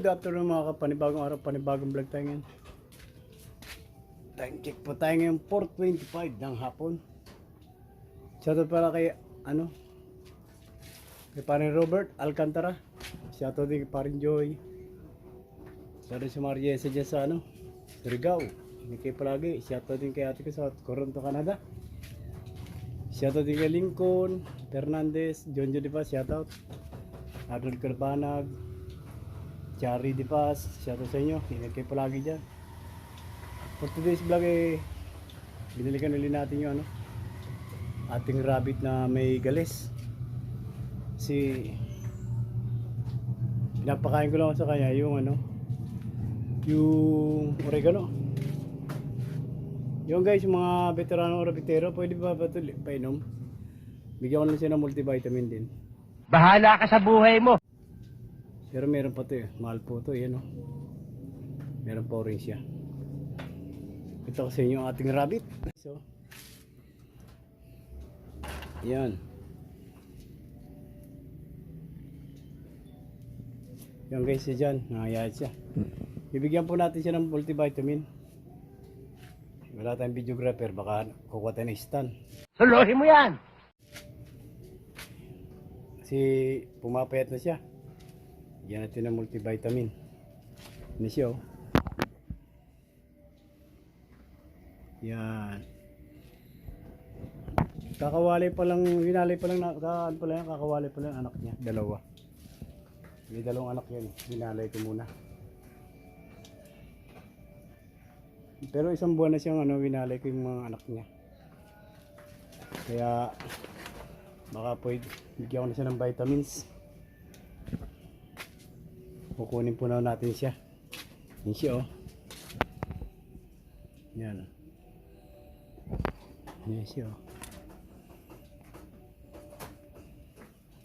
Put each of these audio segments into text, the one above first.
Good afternoon mga kapanibagong araw, panibagong vlog tayo ngayon. Time check po tayo ngayon, 4.25 ng hapon. Shoutout para kay, ano, kay parin Robert Alcantara. Shoutout din kay parin Joy. Shoutout si Mariesa dyan sa, ano, Surigao. Hindi kayo palagi. Shoutout din kay ate ko sa Toronto, Canada. Shoutout din kay Lincoln, Fernandez, John John Di pa, shoutout. Arnold Carbanag, Chari Di Paz, shoutout sa inyo. Ingat kayo palagi dyan. For today's vlog eh, binalikan ulit natin yung ano, ating rabbit na may galis. Si pinapakain ko lang sa kanya yung ano, yung oregano. Yung guys, yung mga veterano o rabitero, pwede ba ba ito painom? Bigyan ko lang siya ng multivitamin din. Bahala ka sa buhay mo. Pero meron pa to eh. Mahal po to. Yan o. Meron pa rin siya. Ito kasi yung ating rabbit. So. Yan. Yan guys siya dyan. Siya. Bibigyan po natin siya ng multivitamin. Wala tayong videographer. Baka kukuha tayo ng stand. Suluhin mo yan. Kasi pumapayat na siya. Bigyan natin ng multivitamin. Ano siya. Yan. Kakawali pa lang, winalay pa lang, na, ka, ano pa lang, kakawali pa lang anak niya, dalawa. May dalawang anak yan, winalay ko muna. Pero isang buwan na siyang ano, winalay ko yung mga anak niya. Kaya, baka pwede, bigyan ko na siya ng vitamins. Kukunin po na natin siya. Yan siya oh. Yan. Yan siya oh.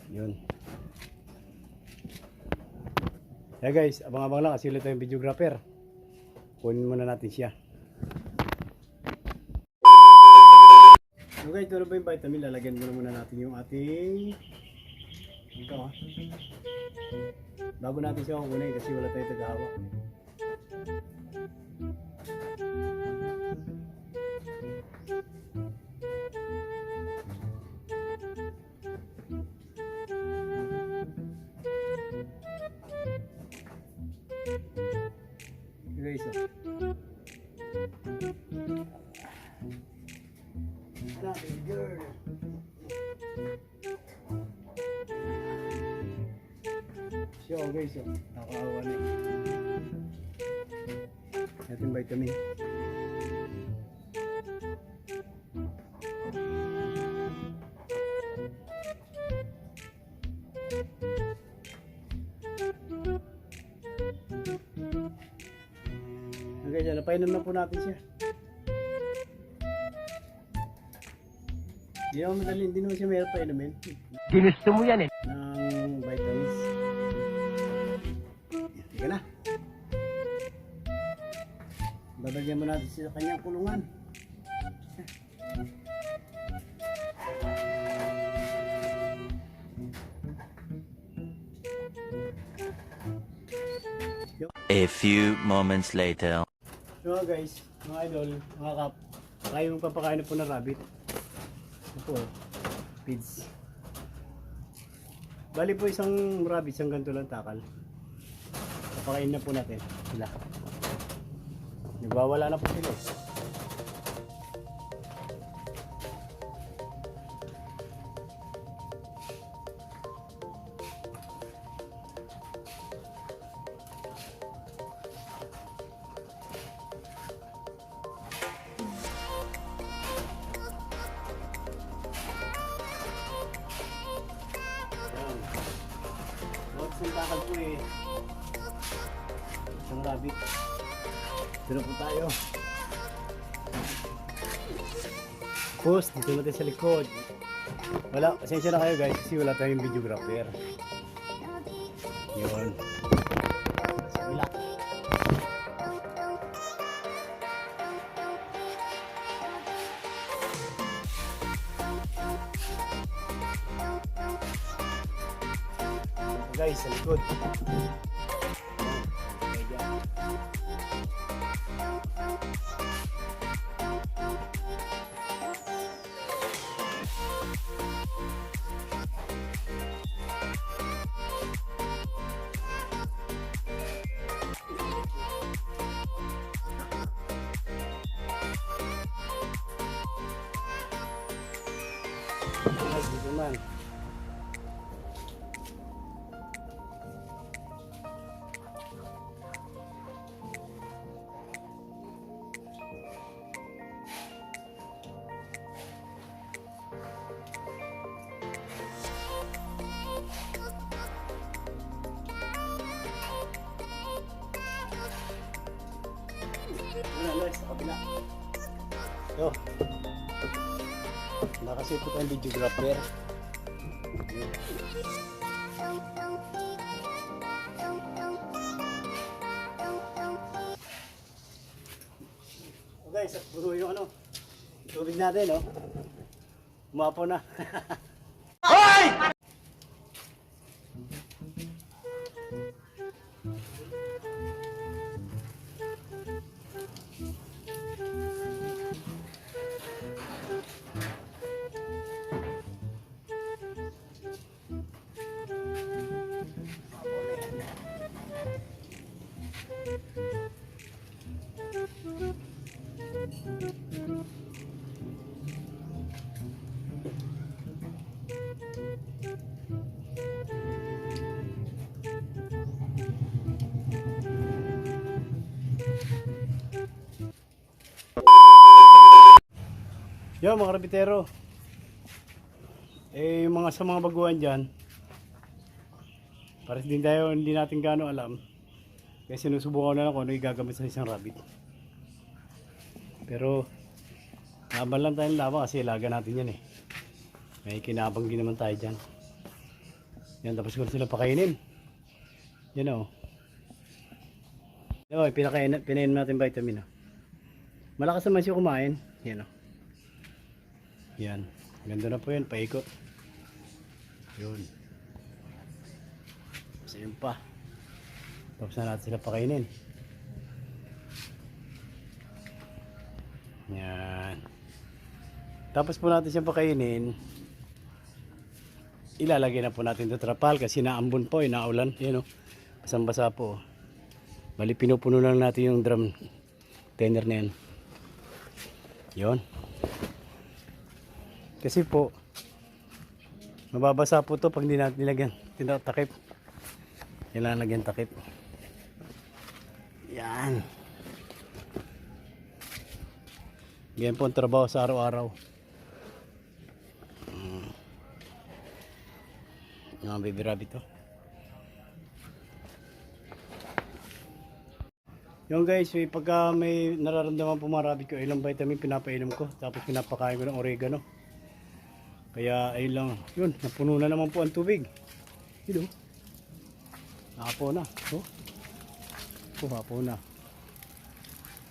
Yun. Yeah guys, abang-abang lang kasi ulit tayong videographer. Kunin muna natin siya. So guys, na ba yung vitamin? Lalagyan muna muna natin yung ating ito ah. Bago natin siya kukunin kasi wala tayong tagahawak. Siya oh guys, oh. Nakakawa na eh. Yung vitamin. Okay, dyan. Napainom na po natin siya. Hindi naman madali, hindi naman siya mayroon painumin Ginusto mo yan eh. Sa kanyang kulungan. A few moments later. So guys, mga idol, mga kap, tayo magpapakain na po ng rabbit. Ito po, feeds. Bali po isang rabbit, isang ganito lang takal. Papakain na po natin sila. Nagwawala na po sila. eh. Isang takal po eh. Isang rabbit. Dito po tayo. Post, dito natin sa likod. Wala, pasensya na kayo guys kasi wala tayong videographer. Yun. Kabila. Guys, sa likod. Ay, dito Yo. Nakasipot ang videographer. Okay, sa puro yung ano, tubig natin, no? Umapo na. Yo, mga rabitero. Eh, yung mga sa mga baguhan dyan, pares din tayo, hindi natin gaano alam. Kaya sinusubukan na lang kung ano yung gagamit sa isang rabbit. Pero, laban lang tayong laban kasi ilaga natin yan eh. May kinabang din naman tayo dyan. Yan, tapos ko sila pakainin. Yan o. Yan o, pinakain, natin vitamin o. Malakas naman siya kumain. Yan o. Yan. Ganda na po yun. Paikot. Yun. Kasi yun pa. Tapos na natin sila pakainin. Yan. Tapos po natin siya pakainin. Ilalagay na po natin ito trapal kasi naambon po, inaulan. Yan o. Basang-basa po. Bali pinupuno lang natin yung drum tenner na yan. Yun. Kasi po, mababasa po to pag hindi natin nilagyan. Tinatakip. Kailangan lagyan takip. Yan. Ganyan po ang trabaho sa araw-araw. Mm. Yung mga baby rabbit to. Yung guys, pagka may nararamdaman po mga rabbit ko, ilang vitamin pinapainom ko. Tapos pinapakain ko ng oregano. Kaya ayun lang. Yun, napuno na naman po ang tubig. Yun oh. Nakapo na. Oh. Oh, hapo na.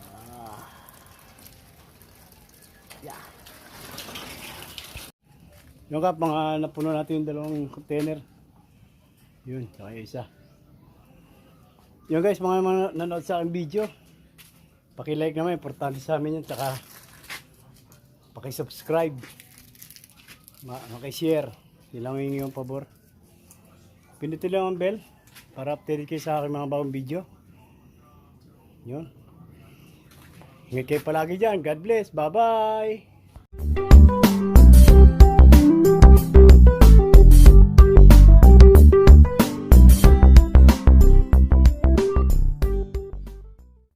Ah. Yeah. Yung kap, mga napuno natin yung dalawang container. Yun, saka yung isa. Yun guys, mga, mga nanood sa aking video. Paki-like naman, importante sa amin yun. Tsaka, paki-subscribe. Ma maki-share. Yung yung pabor. Pinutin lang ang bell para updated kayo sa aking mga bagong video. Yun. Ingat kayo palagi dyan. God bless. Bye-bye.